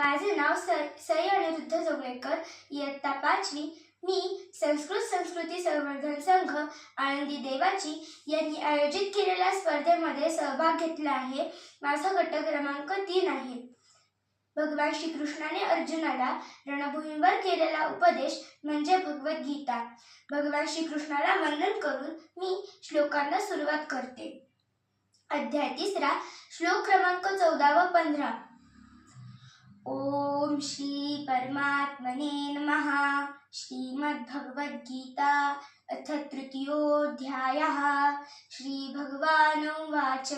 माझे नाव सर सई अनिरुद्ध जोगळेकर इयत्ता पाचवी. मी संस्कृत संस्कृती संवर्धन संघ आनंदी देवाची यांनी आयोजित केलेल्या स्पर्धेमध्ये सहभाग घेतला आहे. माझा गट क्रमांक तीन आहे. भगवान श्रीकृष्णाने अर्जुनाला रणभूमीवर केलेला उपदेश म्हणजे भगवद्गीता. भगवान श्रीकृष्णाला वंदन करून मी श्लोकांना सुरुवात करते. अध्याय तिसरा. श्लोक क्रमांक चौदा व पंधरा. ओम श्री परमात्मने नमः। श्रीमद्भगवद्गीता अथ तृतीयोऽध्यायः। श्रीभगवानुवाच।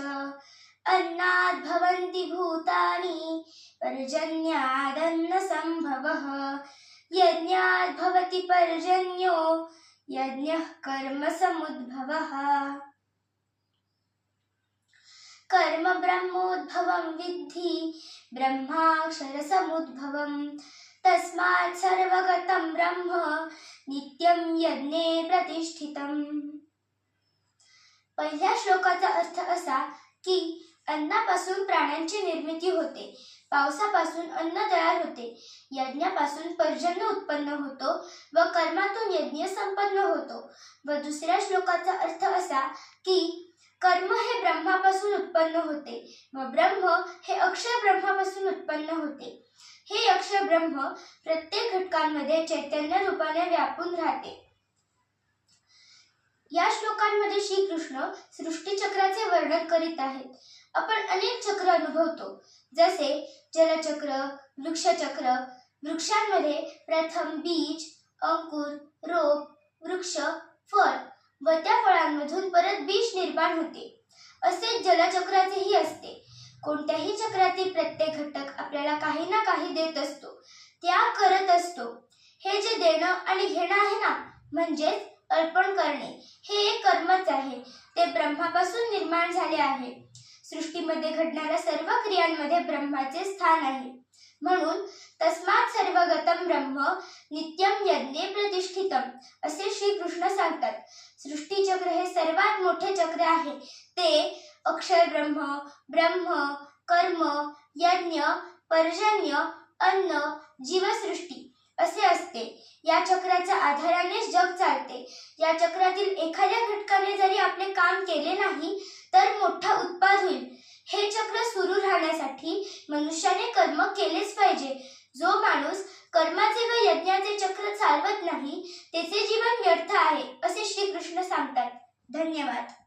अन्नात् भवन्ति भूतानि पर्जन्यादन्नसम्भवः। यज्ञात् भवति पर्जन्यो यज्ञः कर्मसमुद्भवः कर्म ब्रह्मोद्भवं विद्धि ब्रह्माक्षरसमुद्भवं। तस्मात् सर्वगतं ब्रह्म नित्यं यज्ञे प्रतिष्ठितम्। पहिल्या श्लोकाचा अर्थ असा की अन्नापासून प्राण्यांची निर्मिती होते पावसापासून अन्न तयार होते यज्ञापासून पर्जन्य उत्पन्न होतो व कर्मातून यज्ञ संपन्न होतो. व दुसऱ्या श्लोकाचा अर्थ असा की कर्म हे ब्रह्मापासून उत्पन्न होते. व ब्रह्म हे अक्षर ब्रह्मापासून उत्पन्न होते. हे अक्षर ब्रह्म प्रत्येक घटकांमध्ये चैतन्य रूपाने व्यापून राहते. या श्लोकांमध्ये श्रीकृष्ण सृष्टीचक्राचे वर्णन करीत आहेत. आपण अनेक चक्र अनुभवतो. जसे जलचक्र वृक्षचक्र वृक्षांमध्ये प्रथम बीज अंकुर रोप वृक्ष फळ व त्या फळांमधून परत बीज निर्माण होते. असेच जलचक्राचेही असते. कोणत्याही चक्रातील प्रत्येक घटक आपल्याला काही ना काही देत असतो. त्याग करत असतो. हे जे देणं आणि घेणं आहे ना म्हणजेच अर्पण करणे हे एक कर्मच आहे. ते ब्रह्मापासून निर्माण झाले आहे. सृष्टीमध्ये घडणाऱ्या सर्व क्रियांमध्ये ब्रह्माचे स्थान आहे. म्हणून तस्मात सर्वगतम ब्रह्म नित्यम यज्ञे प्रतिष्ठितम असे श्रीकृष्ण सांगतात. सृष्टीचक्र हे सर्वात मोठे चक्र आहे. ते अक्षर ब्रह्म ब्रह्म कर्म यज्ञ पर्जन्य अन्न जीवसृष्टी असे असते. या चक्राच्या आधारानेच जग चालते. या चक्रातील एखाद्या घटकाने जरी आपले काम केले नाही तर मोठा उत्पाद होईल. हे चक्र सुरू राहण्यासाठी मनुष्याने कर्म केलेच पाहिजे. जो माणूस कर्माचे व यज्ञाचे चक्र चालवत नाही त्याचे जीवन व्यर्थ आहे असे श्री धन्यवाद.